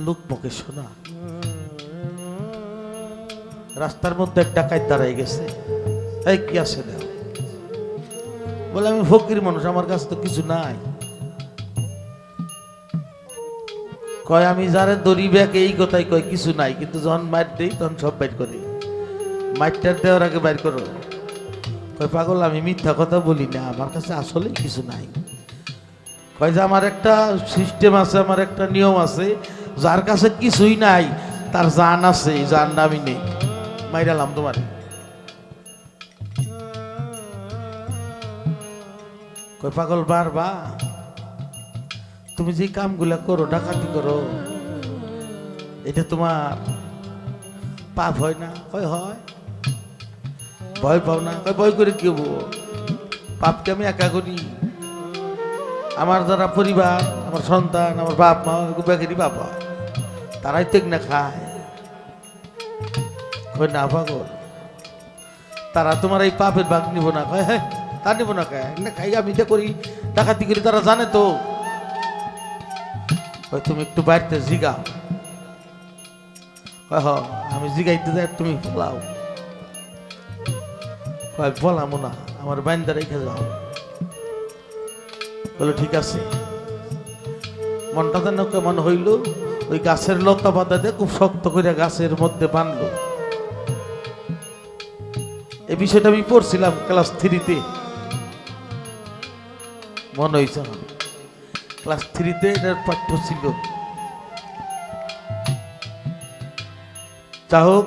লোক মুখে শোনা। রাস্তার মধ্যে এক ডাকাত দাঁড়াই গেছে। এই, কি আছে না? বলে, আমি ফকির মানুষ, আমার কাছে তো কিছু নাই। কয়, আমি যারা দড়ি ব্যাগ, এই কথাই কয়, কিছু নাই। কিন্তু যখন মাইট দেই, তখন সব বাইর করে। মারটার দেওয়ার আগে বাইর করো। কয়, পাগল, আমি মিথ্যা কথা বলি না, আমার কাছে আসলে কিছু নাই। কয় যে, আমার একটা সিস্টেম আছে, আমার একটা নিয়ম আছে যার কাছে কিছুই নাই, তার জান আছে জান নামি নেই। মাইরালাম তোমার। কয় পাগল বার বা তুমি যে কামগুলা করো, ডাকাতি করো, এটা তোমার পাপ হয় না? কয় হয়। ভয় পাও না? কয় ভয় করে কি হব? পাপকে আমি একা করি। আমার যারা পরিবার, আমার সন্তান, আমার বাপ মা বেকারি বাবা তারাই তো না খায়। কয় না পাগল? তারা তোমার এই পাপের ভাগ নিব না। কয় হ্যাঁ তা নিব না খায় না খাই আমি এটা করি, ডাকাতি করি, তারা জানে তো। তুমি একটু বাড়িতে জিগাও। কয় আমি জিগাইতে যাই, তুমি বলাও। কয়, বলামো না, আমার বাইন্দা রেখে যাও। বলে, ঠিক আছে। মনটা যেন কেমন হইল ওই গাছের লতা পাতা দিয়ে খুব শক্ত করে গাছের মধ্যে বানলো এই বিষয়টা আমি পড়ছিলাম ক্লাস থ্রিতে। মনে হয়েছে আমার। ক্লাস থ্রিতে এটার পাঠ্য ছিল। যা হোক,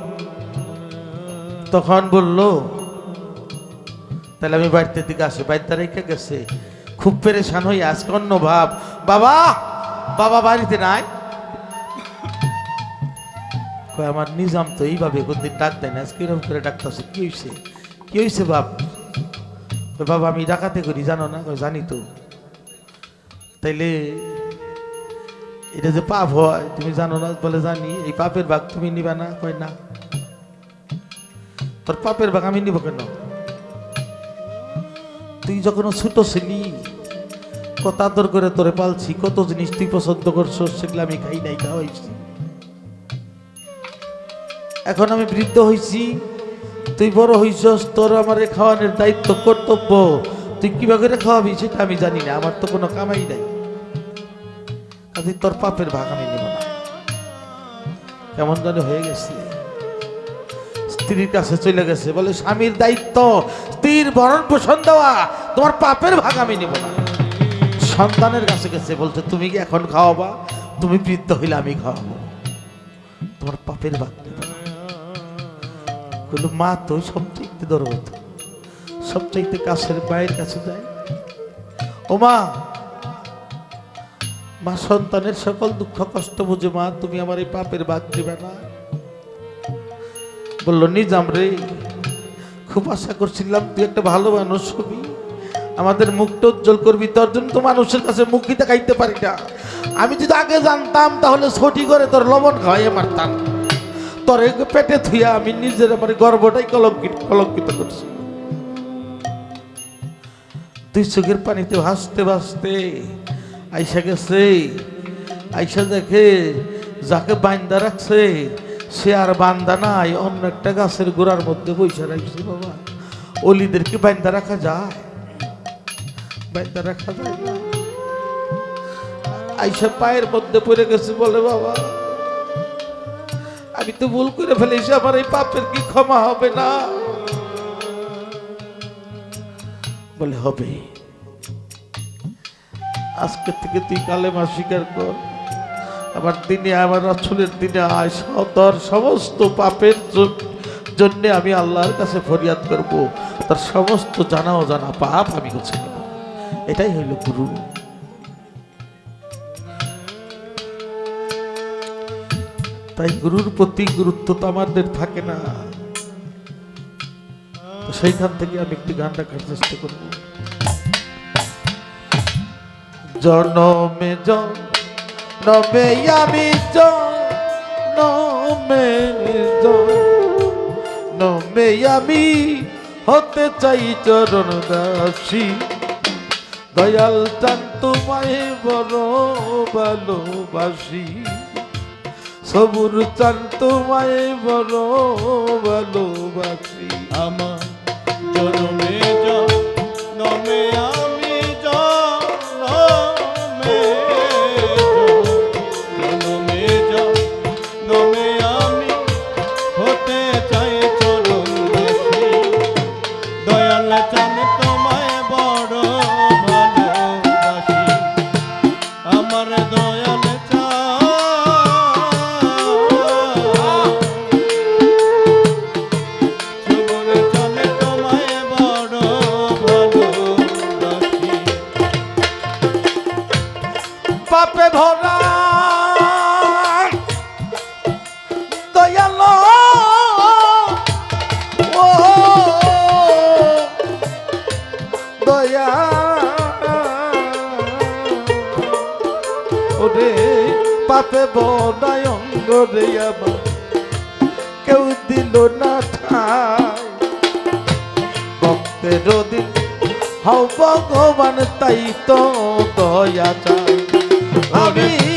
তখন বলল, তাহলে আমি বাড়িতে দিকে আসি। বাড়িতে রেখে গেছে। খুব পেরেশান হই আজকে অন্য ভাব বাবা বাবা বাড়িতে নাই? আমার নিজাম তো এইভাবে কোনদিন ডাক দেয় না, আজকে এরকম করে ডাকতেছে। কি হয়েছে কি হয়েছে বাপ? বাবা, আমি ডাকাতে করি, জানো না? জানি তো। তাইলে এটা যে পাপ হয়, তুমি জানো না, বলে জানি, এই পাপের ভাগ তুমি নিবা না? কয়, না। তোর পাপের ভাগ আমি নিব কেন? তুই যখন ছোট ছিলি, কত আদর করে তোরে পালছি, কত জিনিস তুই পছন্দ করছ সেগুলো আমি খাই নাই, খাওয়াইছি। এখন আমি বৃদ্ধ হয়েছি তুই বড় হইছস, তোর আমার খাওয়ানোর দায়িত্ব কর্তব্য। তুই কীভাবে করে খাওয়াবি সেটা আমি জানি না, আমার তো কোনো কামাই নাই। কাজে তোর পাপের ভাগ আমি নেব না। কেমন জানি হয়ে গেছে। স্ত্রীর কাছে চলে গেছে, বলে, স্বামীর দায়িত্ব, স্ত্রীর ভরণ পোষণ দেওয়া, তোমার পাপের ভাগ আমি নেব না। সন্তানের কাছে গেছে, বলছে, তুমি কি এখন খাওয়াবা? তুমি বৃদ্ধ হইলে আমি খাওয়াবো। তোমার পাপের ভাগ নেব না। বলল মা তো সবচাইতে দরদ সবচাইতে কাছের মায়ের কাছে যায়। ও মা মা সন্তানের সকল দুঃখ কষ্ট বুঝে, মা, তুমি আমার এই পাপের ভাগ দিবে না। বলল, নিজাম রে, খুব আশা করছিলাম তুই একটা ভালো মানুষ হবি। আমাদের মুখটা উজ্জ্বল করবি, তোর জন্য তো মানুষের কাছে মুখই দেখাইতে পারি না। আমি যদি আগে জানতাম, তাহলে ছটি করে তোর লবণ খাওয়াইয়ে মারতাম। তোর পেটে থুইয়া আমি নিজের আমার গর্বটাই কলঙ্কিত কলঙ্কিত করছি। দুই চোখের পানিতে ভাসতে ভাসতে আইসা গেছে, আইসা দেখে যাকে বান্দা রাখছে, সে আর বান্দা নাই, অন্য একটা গাছের গোড়ার মধ্যে বৈশা রাখছে বাবা। অলিদেরকে বান্দা রাখা যায় বান্দা রাখা যায় না। আইসা পায়ের মধ্যে পড়ে গেছে বলে বাবা। আমি তো ভুল করে ফেলেছি, আমার এই পাপের কি ক্ষমা হবে না? বলে, হবে। আজকে থেকে তুই কালেমা স্বীকার কর। আমার দিনে, আমার রসুলের দিনে আয়। তোর সমস্ত পাপের জন্য আমি আল্লাহর কাছে ফরিয়াদ করব। তার সমস্ত জানা অজানা পাপ আমি গুছে নেব। এটাই হইল গুরু। তাই গুরুর প্রতি গুরুত্ব তো আমাদের থাকে না। সেইখান থেকে আমি একটি গান রাখার চেষ্টা করব। জনমে জনমে আমি জনমে জনমে আমি হতে চাই চরণ দাসী। দয়াল চান তোমায় বড় ভালোবাসি। সবুর চান তোমায় বড় ভালোবাসি। আমার জনম পাপে ভরা ও, দয়া। পাপে বনায় অঙ্গ কেউ দিল না ঠাই। ভক্তের দিন হও ভগবান, তাই তো দয়া চাই। আমি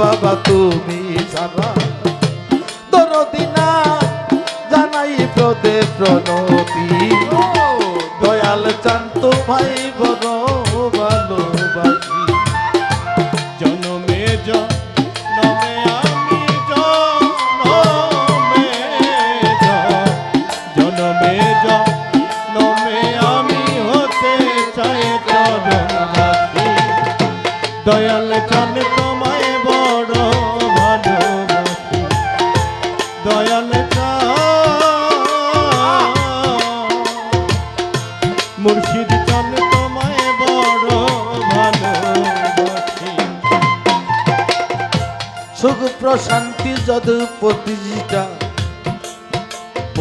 বাবা তুমি ছাড়া দরদিনা জানাই প্রদে প্রণতি। দয়াল চান তোমায় বড়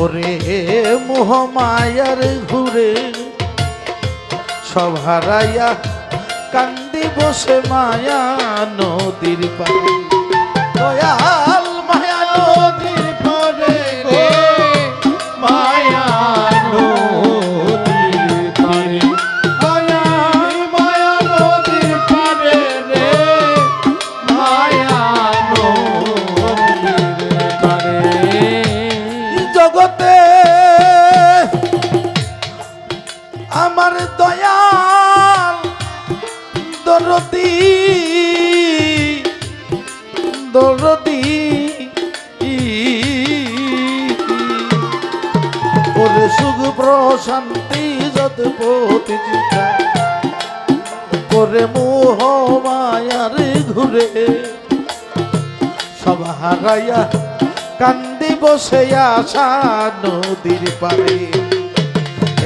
পরে মোহ মায়ার ঘুরে সব হারাইয়া কান্দি বসে মায়া নদীর পারে দয়াল করে মোহ মায়ার ঘুরে। সব হারাইয়া কান্দি বসে আসা নদীর পারে।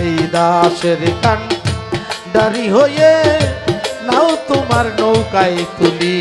এই দাসের কান দাড়ি হয়ে নাও তোমার নৌকায় তুলি।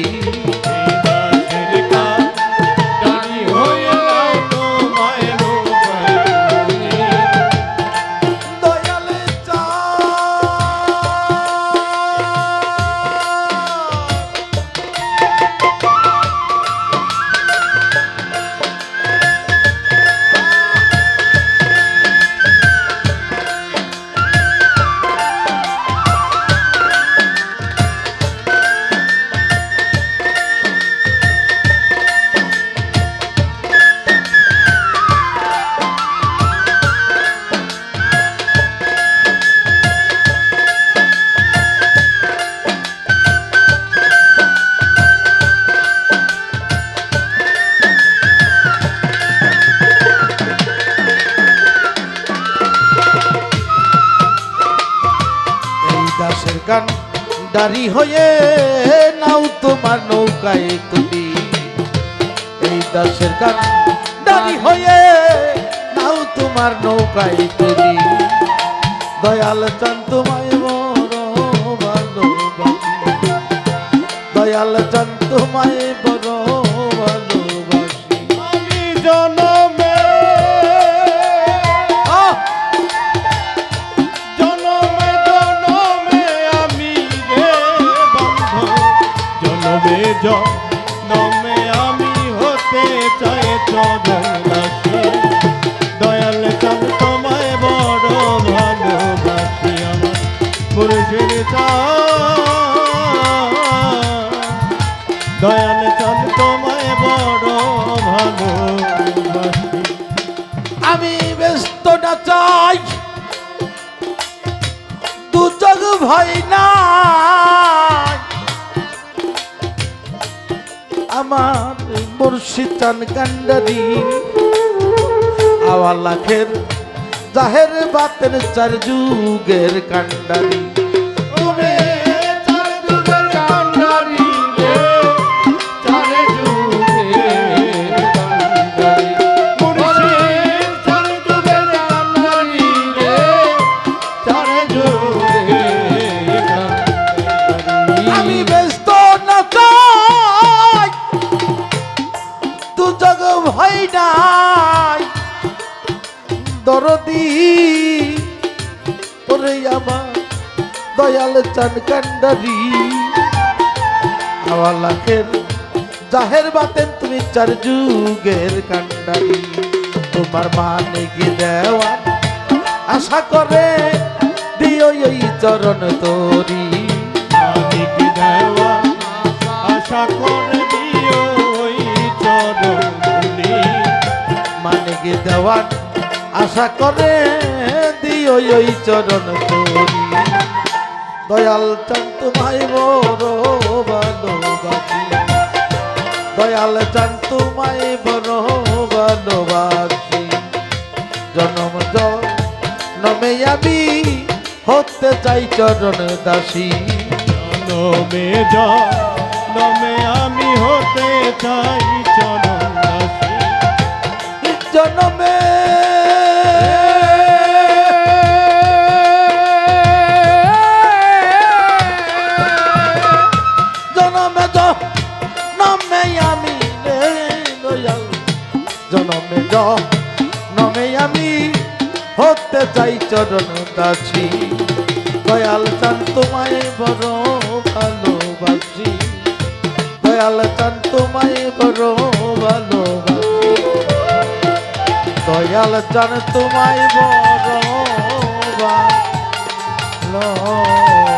দাড়ি হয়ে নাও তোমার নৌকায় তুলি এই দাসের গান দাড়ি হয়ে নাও তোমার নৌকায় তুলি দয়াল চান তোমায় বড় ভালোবাসি দয়াল চান তোমায় জনমে আমি হতে চাই চরণাসী দয়াল তোমায় বড় ভালোবাসি আমার। পুরুষের দয়াল চাঁদ তোমায় বড় ভালোবাসি। আমি ব্যস্ত না চাই না আমার মুর্শিদান কান্ডারি। আওয়া লাখের জাহের বাতের চার যুগের কান্ডারি। দয়াল কান্ডারি। আওয়া লাখের, জাহের বাতেন তুমি চার যুগের কান্ডারি। তোমার মানে কি দেওয়া? আশা করে দিও এই চরণ তোরি। মানিক দেওয়া। আশা করে দিও ওই চরণধুলি। মানে কি দেওয়ান আশা করে দিও এই চরণ তোরি। দয়াল চান তোমায় বড় ভালোবাসি। দয়াল চান তোমায় বড় ভালোবাসি। জনম জনমে আমি হতে চাই চরণ দাসী। জনমে জনমে আমি হতে চাই চরণদাসী। জনমে জনমে চরণ দাসি। দয়াল চান তোমায় বড় ভালোবাসি। দয়াল চান তোমায় বড় ভালোবাসি। দয়াল চান তোমায় বড় ভালোবাসি।